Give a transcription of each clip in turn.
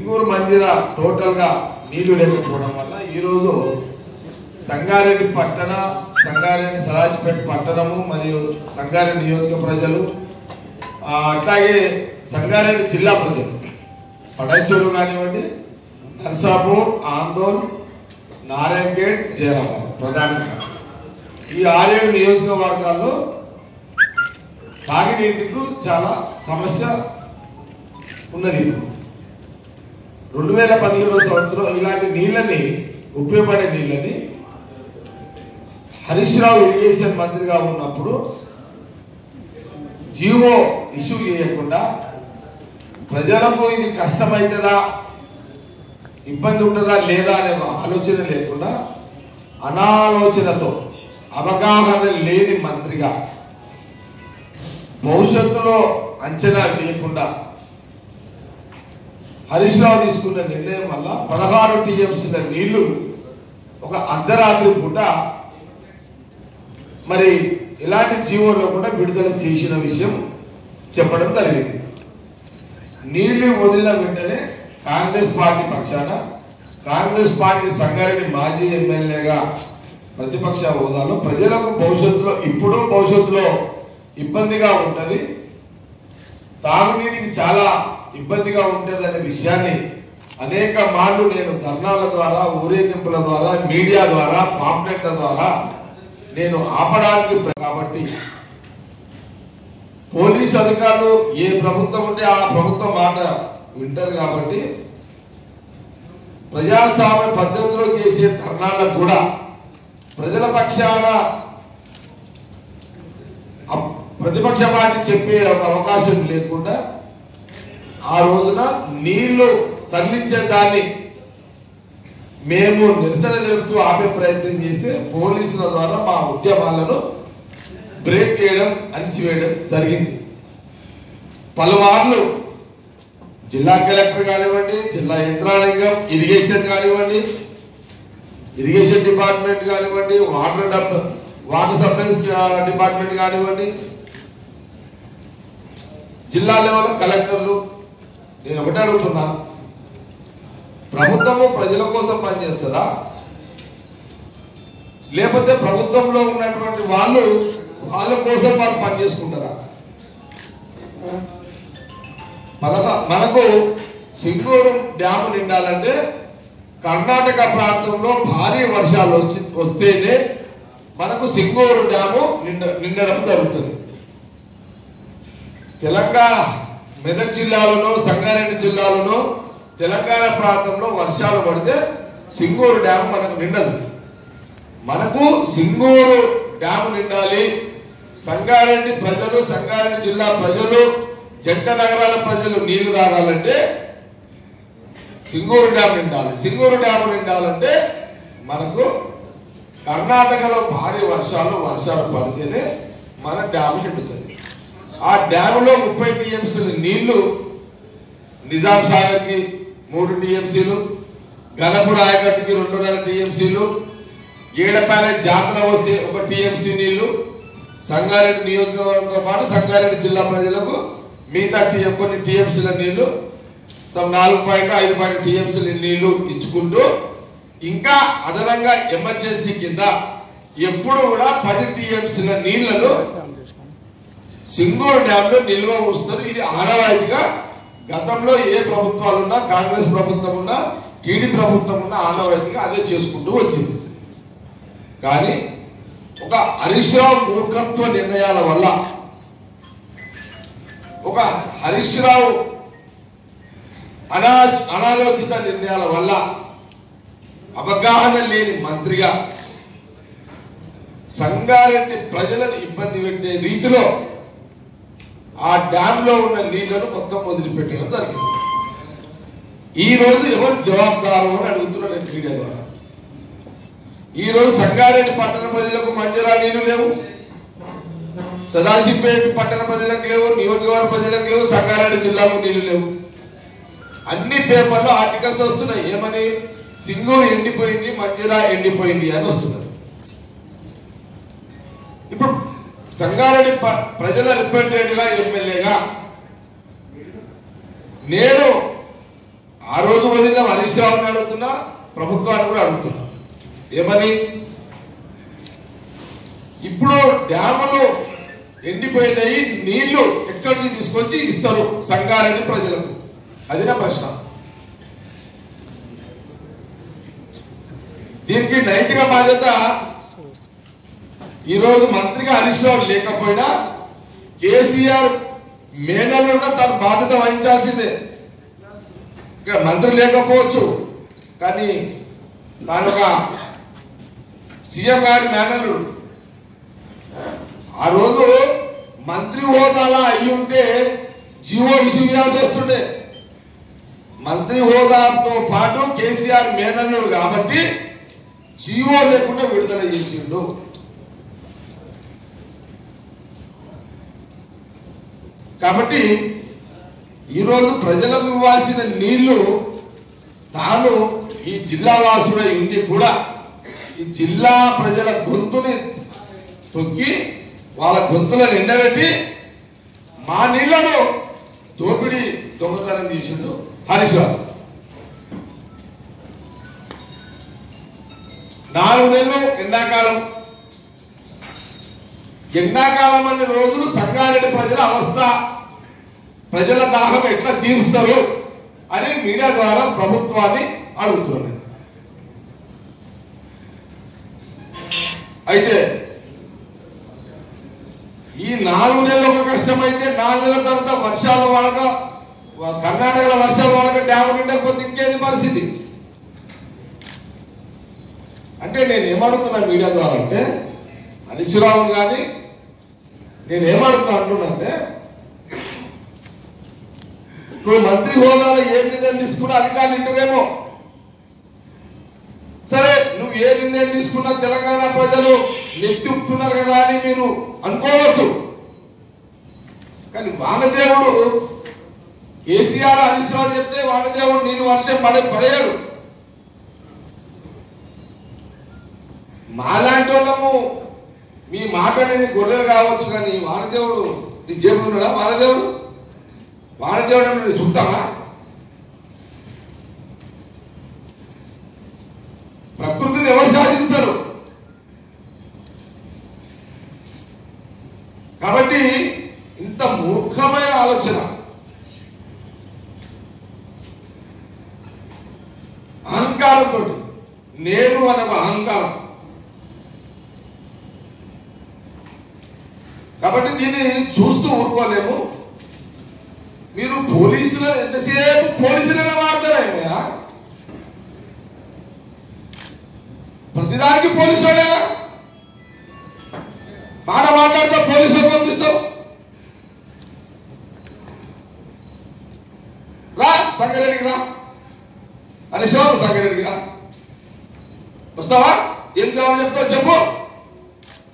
సింగూరు మందిర టోటల్గా నీళ్ళు లేకపోవడం వల్ల ఈరోజు సంగారెడ్డి పట్టణ సంగారెడ్డి సదాశిపేట పట్టణము మరియు సంగారెడ్డి నియోజక ప్రజలు అట్లాగే సంగారెడ్డి జిల్లా ప్రజలు పటాచెరు కానివ్వండి నర్సాపూర్ ఆందోళ్ నారాయణ్ గేట్ ప్రధానంగా ఈ ఆరేడు నియోజకవర్గాల్లో తాగినీటికు చాలా సమస్య ఉన్నది ఇప్పుడు. రెండు వేల పదిహేడో సంవత్సరం ఇలాంటి నీళ్ళని ఉపయోగపడే నీళ్ళని హరీష్ రావు ఇరిగేషన్ మంత్రిగా ఉన్నప్పుడు జీవో ఇష్యూ చేయకుండా ప్రజలకు ఇది కష్టమవుతుందా ఇబ్బంది ఉంటుందా లేదా అనే ఆలోచన లేకుండా అనాలోచనతో అవగాహన లేని మంత్రిగా భవిష్యత్తులో అంచనా వేయకుండా హరీష్ రావు తీసుకున్న నిర్ణయం వల్ల పదహారు టీఎంసీల నీళ్ళు ఒక అర్ధరాత్రి పూట మరి ఎలాంటి జీవోలో కూడా విడుదల చేసిన విషయం చెప్పడం జరిగింది. నీళ్ళు వదిలిన వెంటనే కాంగ్రెస్ పార్టీ పక్షాన కాంగ్రెస్ పార్టీ సంగారెడ్డి మాజీ ఎమ్మెల్యేగా ప్రతిపక్ష హోదాలో ప్రజలకు భవిష్యత్తులో ఇప్పుడు భవిష్యత్తులో ఇబ్బందిగా ఉంటుంది తాగునీటికి చాలా ఇబ్బందిగా ఉండేదనే విషయాన్ని అనేక మార్లు నేను ధర్నాల ద్వారా ఊరేగింపుల ద్వారా మీడియా ద్వారా పాంప్లెట్ల ద్వారా నేను ఆపడానికి కాబట్టి పోలీస్ అధికారులు ఏ ప్రభుత్వం ఉంటే ఆ ప్రభుత్వం మాట వింటారు కాబట్టి ప్రజాస్వామ్య పద్ధతిలో చేసే ధర్నాలకు కూడా ప్రజల పక్షాన ప్రతిపక్ష పార్టీ చెప్పే ఒక అవకాశం లేకుండా ఆ రోజున నీళ్ళు తరలించే దాన్ని మేము నిరసన తెలుపుతూ ఆపే ప్రయత్నం చేస్తే పోలీసుల ద్వారా మా ఉద్యమాలను బ్రేక్ చేయడం అణిచివేయడం జరిగింది. పలుమార్లు జిల్లా కలెక్టర్ కానివ్వండి జిల్లా యంత్రాంగం ఇరిగేషన్ కానివ్వండి ఇరిగేషన్ డిపార్ట్మెంట్ కానివ్వండి వాటర్ డబ్ వాటర్ సప్లైస్ డిపార్ట్మెంట్ కానివ్వండి జిల్లా లెవెల్ కలెక్టర్లు నేను ఒకటే అడుగుతున్నా. ప్రభుత్వము ప్రజల కోసం పనిచేస్తుందా? లేకపోతే ప్రభుత్వంలో ఉన్నటువంటి వాళ్ళు వాళ్ళ కోసం వాళ్ళు పనిచేసుకుంటారా? పదహ మనకు సింగూరు డ్యాము నిండాలంటే కర్ణాటక ప్రాంతంలో భారీ వర్షాలు వచ్చి వస్తేనే మనకు సింగూరు డ్యాము నిండ నిండడం జరుగుతుంది. తెలంగాణ మెదక్ జిల్లాలోనో సంగారెడ్డి జిల్లాలోనో తెలంగాణ ప్రాంతంలో వర్షాలు పడితే సింగూరు డ్యామ్ మనకు నిండదు. మనకు సింగూరు డ్యామ్ నిండాలి. సంగారెడ్డి ప్రజలు సంగారెడ్డి జిల్లా ప్రజలు జంట నగరాల ప్రజలు నీళ్ళు తాగాలంటే సింగూరు డ్యామ్ నిండాలి. సింగూరు డ్యామ్ నిండాలంటే మనకు కర్ణాటకలో భారీ వర్షాలు వర్షాలు పడితేనే మన డ్యామ్ నిండుతుంది. ఆ డ్యాములో ముప్పై టీఎంసీల నీళ్ళు నిజాం సాగర్కి మూడు టీఎంసీలు గణపూర్ రాయగట్టుకి రెండున్నర టీఎంసీలు ఏడపాలే జాతర వస్తే ఒక టీఎంసీ నీళ్ళు సంగారెడ్డి నియోజకవర్గంతో పాటు సంగారెడ్డి జిల్లా ప్రజలకు మిగతా టీఎం కొన్ని టీఎంసీల నీళ్ళు సమ్ నాలుగు పాయింట్ ఐదు పాయింట్ టీఎంసీల నీళ్ళు ఇచ్చుకుంటూ ఇంకా అదనంగా ఎమర్జెన్సీ కింద ఎప్పుడు కూడా పది టీఎంసీల నీళ్ళను సింగూరు డ్యామ్లో నిల్వ ఉంచుతారు. ఇది ఆనవాయితీగా గతంలో ఏ ప్రభుత్వాలు ఉన్నా కాంగ్రెస్ ప్రభుత్వం ఉన్నా టీడీ ప్రభుత్వం ఉన్నా ఆనవాయితీగా అదే చేసుకుంటూ వచ్చింది. కానీ ఒక హరీష్ రావు మూర్ఖత్వ నిర్ణయాల వల్ల ఒక హరీష్ రావు అనా అనాలోచిత నిర్ణయాల వల్ల అవగాహన లేని మంత్రిగా సంగారెడ్డి ప్రజలను ఇబ్బంది పెట్టే రీతిలో ఆ డ్యామ్లో ఉన్న నీళ్ళను మొత్తం వదిలిపెట్టడం జరిగింది. ఈ రోజు ఎవరు జవాబుదారు అని అడుగుతున్నాను నేను మీడియా ద్వారా. ఈ రోజు సంగారెడ్డి పట్టణ ప్రజలకు మంజరా నీళ్ళు లేవు. సదాశివపేట పట్టణ ప్రజలకు లేవు నియోజకవర్గ ప్రజలకు లేవు సంగారెడ్డి జిల్లాకు నీళ్ళు లేవు. అన్ని పేపర్లో ఆర్టికల్స్ వస్తున్నాయి. ఏమని? సింగూరు ఎండిపోయింది మంజరా ఎండిపోయింది అని వస్తున్నారు. ఇప్పుడు సంగారెడ్డి ప్రజల రిప్రజెంటేటివ్గా ఎమ్మెల్యేగా నేను ఆ రోజు వదిలిన హరీష్ రావుని అడుగుతున్నా ప్రభుత్వాన్ని కూడా అడుగుతున్నా. ఏమని? ఇప్పుడు డ్యాములు ఎండిపోయినాయి నీళ్ళు ఎక్కడి నుంచి తీసుకొచ్చి ఇస్తారు సంగారెడ్డి ప్రజలకు? అది నా ప్రశ్న. దీనికి నైతిక బాధ్యత ఈరోజు మంత్రిగా హరీష్ రావు లేకపోయినా కేసీఆర్ మేనల్లుగా తన బాధ్యత వహించాల్సిందే. ఇక్కడ మంత్రి లేకపోవచ్చు కానీ తాను ఒక సీఎం గారి మేనల్లుడు. ఆ రోజు మంత్రి హోదాలా అయి ఉంటే జీవో ఇష్యూ చేయాల్సి వస్తుండే. మంత్రి హోదాతో పాటు కేసీఆర్ మేనల్లుడు కాబట్టి జీవో లేకుండా విడుదల చేసిండు. కాబట్టి ఈరోజు ప్రజలకు ఇవ్వాల్సిన నీళ్ళు తాను ఈ జిల్లా వాసుడై ఉండి కూడా ఈ జిల్లా ప్రజల గొంతుని తొక్కి వాళ్ళ గొంతులను ఎండబెట్టి మా నీళ్ళను దోపిడీ దొంగతనం చేసిండు హరీశ్వర్ నాలుగు నెలలు ఎండాకాలం ఎండాకాలం అనే రోజులు సంగారెడ్డి ప్రజల అవస్థ ప్రజల దాహం ఎట్లా తీరుస్తారు అని మీడియా ద్వారా ప్రభుత్వాన్ని అడుగుతున్నాను అయితే ఈ నాలుగు నెలలు ఒక కష్టమైతే నాలుగు నెలల తర్వాత వర్షాలు వాడక కర్ణాటకలో వర్షాలు వాడక డ్యామ్ నిండకపోతే ఇంకేది పరిస్థితి? అంటే నేను ఏమడుగుతున్నా మీడియా ద్వారా అంటే అనిశ్రావం కానీ నేను ఏమడుగుతా అంటున్నానంటే నువ్వు మంత్రి హోదాలో ఏ నిర్ణయం తీసుకున్నా అధికారులు ఇంటరేమో సరే నువ్వు ఏ నిర్ణయం తీసుకున్నా తెలంగాణ ప్రజలు నెత్తిప్పుతున్నారు కదా అని మీరు అనుకోవచ్చు. కానీ వానదేవుడు కేసీఆర్ హరీష్ చెప్తే వానదేవుడు నేను వర్షం పడే పడేయడు. మాలాంటి వాళ్ళము మీ మాట నేను గొర్రెలు కావచ్చు కానీ వానదేవుడు నీ జేబులు ఉన్నాడా? వానదేవుడు వానదేవుడు అంటే చుట్టామా ప్రకృతిని ఎవరు శాసిస్తారు కాబట్టి ఇంత మూర్ఖమైన ఆలోచన అహంకారంతో నేను అనే ఒక అహంకారం కాబట్టి దీన్ని చూస్తూ ఊరుకోలేము మీరు పోలీసులను ఎంతసేపు పోలీసులను వాడతారా ప్రతిదానికి పోలీసు వాడేనా మాట మాట్లాడితే పోలీసులు పంపిస్తావు రా సంగారెడ్డికి రా. అని శివం సంగారెడ్డికి రా. వస్తావా? ఏం కావాలని చెప్తావు చెప్పు.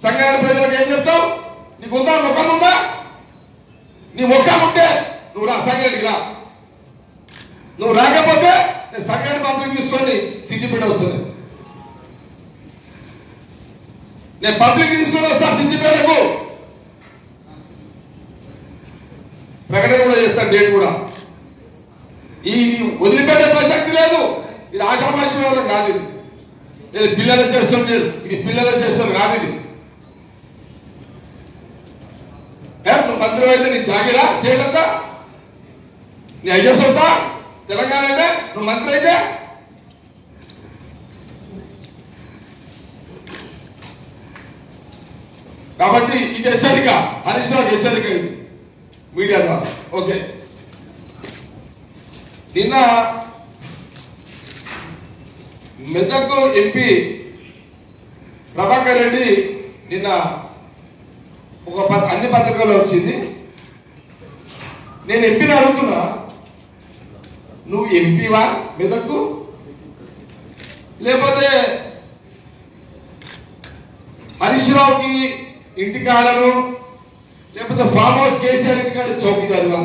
సంగారెడ్డి ప్రజలకు ఏం చెప్తావు? నీకు ఉందా? ముఖం ఉందా? నీ ముఖం ఉంటే నువ్వు రా సంగారెడ్డికి రా. నువ్వు రాకపోతే నేను సంఘాన్ని పబ్లిక్ తీసుకొని సిద్ధిపేట వస్తుంది. నేను పబ్లిక్ తీసుకొని వస్తా సిద్ధిపేటకు ప్రకటన కూడా చేస్తాను డేట్ కూడా. ఈ వదిలిపెట్టే ప్రసక్తి లేదు. ఇది ఆశామాషి కాదు ఇది. ఇది పిల్లలు చేష్టం లేదు ఇది పిల్లలు చేస్తాం కాదు ఇది. ఏ, నువ్వు మంత్రి అయితే నీ జాగిరా స్టేట్ అంతా? నీ అయ్యో తెలంగాణ అంటే నువ్వు మంత్రి అయితే. కాబట్టి ఇది హెచ్చరిక. హరీష్ రావు హెచ్చరిక ఇది. మీడియా ద్వారా. ఓకే. నిన్న మెదక్ ఎంపీ ప్రభాకర్ రెడ్డి నిన్న ఒక ప- అన్ని పత్రికల్లో వచ్చింది. నేను ఎంపీని అడుగుతున్నా. నువ్వు ఎంపీవా మెదక్కు? లేకపోతే హరీష్ రావుకి ఇంటికాడను లేకపోతే ఫామ్ హౌస్ కేసీఆర్ ఇంటికాడ చౌకీదారుగా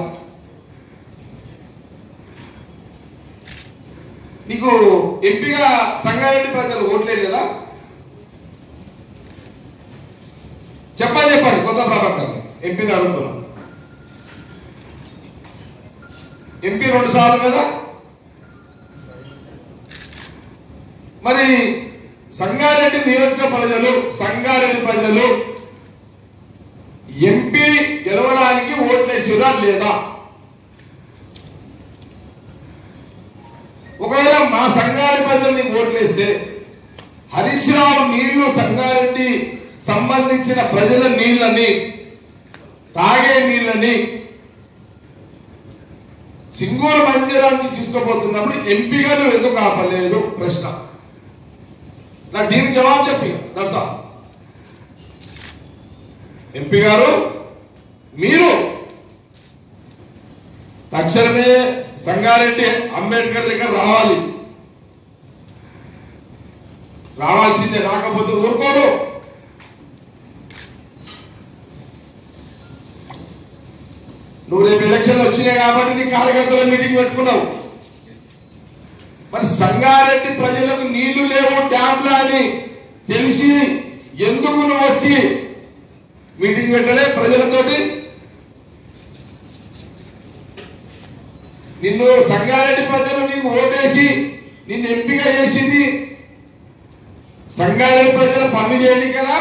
నీకు ఎంపీగా సంగారెడ్డి ప్రజలు ఓట్లేదు కదా? చెప్పండి చెప్పండి కొత్త ప్రభాకర్ ఎంపీని అడుగుతున్నాను. ఎంపీ రెండు సార్లు కదా? మరి సంగారెడ్డి నియోజక ప్రజలు సంగారెడ్డి ప్రజలు ఎంపీ గెలవడానికి ఓట్లేసిరా లేదా? ఒకవేళ మా సంగారెడ్డి ప్రజలు నీకు ఓట్లేస్తే హరీష్ రావు నీళ్ళు సంగారెడ్డి సంబంధించిన ప్రజల నీళ్ళని తాగే నీళ్ళని సింగూరు మంజీరాన్ని తీసుకుపోతున్నప్పుడు ఎంపీగా నువ్వు ఎందుకు ఆపలేదు? ప్రశ్న. నాకు దీనికి జవాబు చెప్పి దర్శా ఎంపీ గారు మీరు తక్షణమే సంగారెడ్డి అంబేద్కర్ దగ్గర రావాలి. రావాల్సిందే రాకపోతే ఊరుకోడు. నువ్వు రేపు ఎలక్షన్లు వచ్చినాయి కాబట్టి నీ కార్యకర్తల మీటింగ్ పెట్టుకున్నావు. మరి సంగారెడ్డి ప్రజలకు నీళ్ళు లేవు డ్యాంలు అని తెలిసి ఎందుకు నువ్వు వచ్చి మీటింగ్ పెట్టలే ప్రజలతోటి? నిన్ను సంగారెడ్డి ప్రజలు నీకు ఓటేసి నిన్ను ఎంపిక చేసింది సంగారెడ్డి ప్రజల పని చేయడానికనా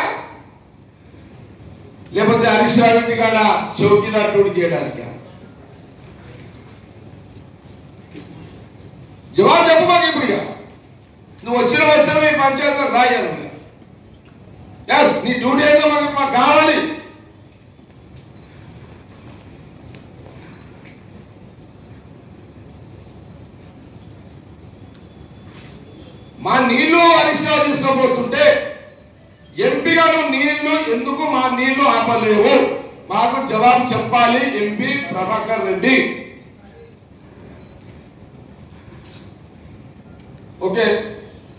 లేకపోతే హరీష్ రావు కాడ చౌకీదార్ టూడి జవాబు చెప్పు మాకు ఇప్పుడు నువ్వు వచ్చిన వచ్చిన ఈ పంచాయతీలో రాయాలి. ఎస్ నీ డ్యూటీ ఏదో మాకు మాకు కావాలి. మా నీళ్ళు అరిష్టా తీసుకోబోతుంటే ఎంపీగా నువ్వు నీళ్ళు ఎందుకు మా నీళ్ళు ఆపలేవు మాకు జవాబు చెప్పాలి ఎంపీ ప్రభాకర్ రెడ్డి. ఓకే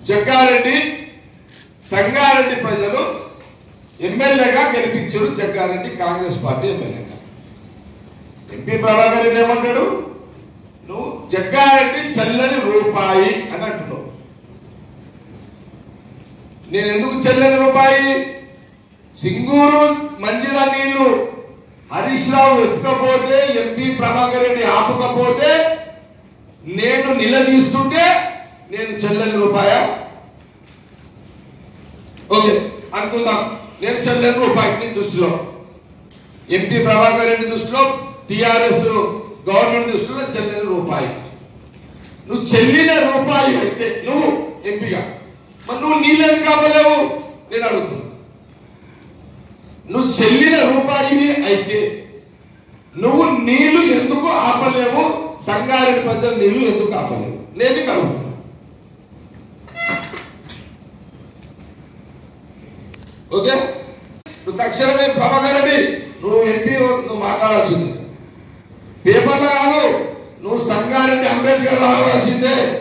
జగ్గారెడ్డి సంగారెడ్డి ప్రజలు ఎమ్మెల్యేగా గెలిపించారు జగ్గారెడ్డి కాంగ్రెస్ పార్టీ ఎమ్మెల్యేగా. ఎంపీ ప్రభాకర్ రెడ్డి ఏమంటాడు? నువ్వు జగ్గారెడ్డి చల్లని రూపాయి అని అంటున్నావు నేను ఎందుకు చెల్లని రూపాయి? సింగూరు మంజిరా నీళ్ళు. హరీష్ రావు ఎత్తుకపోతే ఎంపీ ప్రభాకర్ రెడ్డి ఆపకపోతే నేను నిలదీస్తుంటే నేను చెల్లని రూపాయ? ఓకే అనుకుందాం. నేను చెల్లని రూపాయి నీ దృష్టిలో. ఎంపీ ప్రభాకర్ రెడ్డి దృష్టిలో టిఆర్ఎస్ గవర్నమెంట్ దృష్టిలో చెల్లని రూపాయి. నువ్వు చెల్లిన రూపాయి అయితే నువ్వు ఎంపీగా. మరి నువ్వు నీళ్ళు ఎందుకు ఆపలేవు? నేను అడుగుతున్నా. నువ్వు చెల్లిన రూపాయివి అయితే నువ్వు నీళ్ళు ఎందుకు ఆపలేవు? సంగారెడ్డి ప్రజలు నీళ్ళు ఎందుకు ఆపలేవు? నేను నీకు అడుగుతున్నా. ఓకే? నువ్వు తక్షణమే ప్రభాకర్ నువ్వు ఎంపీ నువ్వు మాట్లాడాల్సింది. పేపర్లో కాదు నువ్వు సంగారెడ్డి అంబేద్కర్ రావాల్సిందే.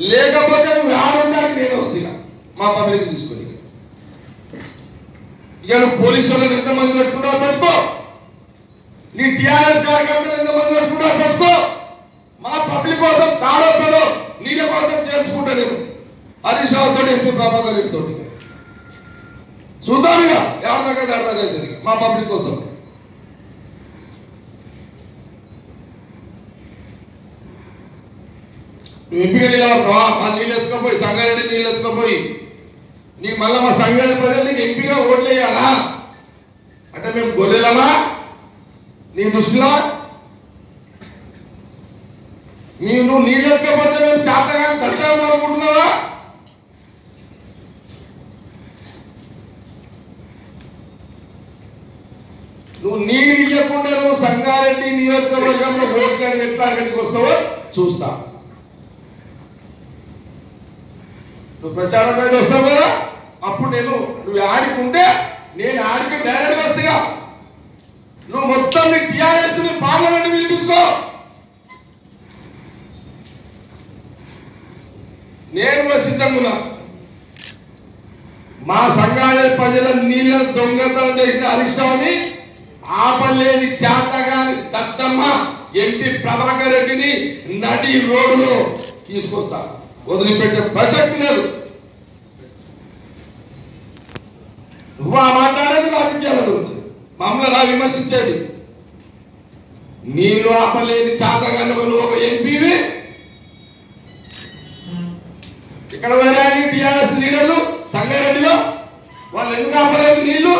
లేకపోతే నువ్వు ఆడుండానికి నేను వస్తున్నా మా పబ్లిక్ తీసుకొని ఇక. నువ్వు పోలీసు వాళ్ళని ఎంతమంది పెట్టుకుంటావు పెట్టుకో. నీ టీఆర్ఎస్ కార్యకర్తలు ఎంతమంది పెట్టుకుంటావు పెట్టుకో. మా పబ్లిక్ కోసం తాడో నీళ్ళ కోసం చేర్చుకుంటా నేను. హరీష్ రావుతో ఎంపీ ప్రభాకర్ రెడ్డి చూద్దాం ఇక ఎవరి దగ్గర మా పబ్లిక్ కోసం. నువ్వు ఎంపిక నిలబడతావా మా నీళ్ళు ఎత్తుకపోయి సంగారెడ్డి నీళ్ళు ఎత్తుకపోయి. నీకు మళ్ళీ మా సంగారెడ్డి ప్రజలు నీకు ఎంపిక ఓట్లు వేయాలా? అంటే మేము గొర్రెలమా? నీ దృష్టిలో నీ నువ్వు నీళ్ళు ఎత్తుకపోతే మేము చేతగానే దళితం అనుకుంటున్నావా నువ్వు నీళ్ళు ఇవ్వకుండా నువ్వు సంగారెడ్డి నియోజకవర్గంలో ఓట్లు అని ఎట్లా అక్కడికి వస్తావో చూస్తా. నువ్వు ప్రచారం మీద వస్తావు కదా? అప్పుడు నేను నువ్వు ఆడికి ఉంటే నేను ఆడికి డైరెక్ట్ వస్తాగా నువ్వు మొత్తం నీ టీఆర్ఎస్ని పార్లమెంట్ పిలిపించుకో. నేను కూడా సిద్ధంగా ఉన్నా. మా సంఘాల ప్రజల నీళ్ళను దొంగతనం చేసిన హరీష్ ఆపలేని చేతగాని దత్తమ్మ ఎంపీ ప్రభాకర్ రెడ్డిని నడి రోడ్డులో తీసుకొస్తాను వదిలిపెట్టే ప్రసక్తి లేదు. నువ్వు ఆ మాట్లాడేది రాజకీయాల గురించి. మమ్మల్ని నా విమర్శించేది? నీరు ఆపలేని చేతగాని నువ్వు ఒక ఎంపీవి? ఇక్కడ వేరే టిఆర్ఎస్ లీడర్లు సంగారెడ్డిలో? వాళ్ళు ఎందుకు ఆపలేదు నీళ్ళు?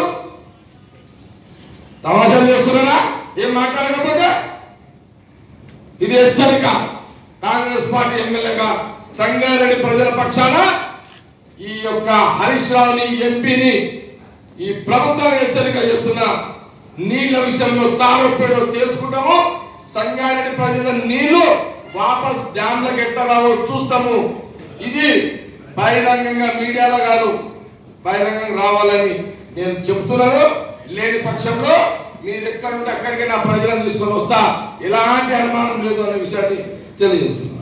తమాషాలు చేస్తున్నారా? ఏం మాట్లాడకపోతే? ఇది హెచ్చరిక. కాంగ్రెస్ పార్టీ ఎమ్మెల్యేగా సంగారెడ్డి ప్రజల పక్షాన ఈ యొక్క హరీష్ రావుని ఎంపీని ఈ ప్రభుత్వాన్ని హెచ్చరిక చేస్తున్న నీళ్ళ విషయంలో తారొప్పేడో తెలుసుకుంటాము సంగారెడ్డి ప్రజల నీళ్ళు వాపస్ డ్యాంలకు ఎట్లా రావో చూస్తాము. ఇది బహిరంగంగా మీడియాలో కాదు బహిరంగంగా రావాలని నేను చెప్తున్నాను లేని పక్షంలో మీరు ఎక్కడ ఉంటే అక్కడికి నా ప్రజలను తీసుకొని వస్తా. ఎలాంటి అనుమానం లేదు అనే విషయాన్ని తెలియజేస్తున్నాను.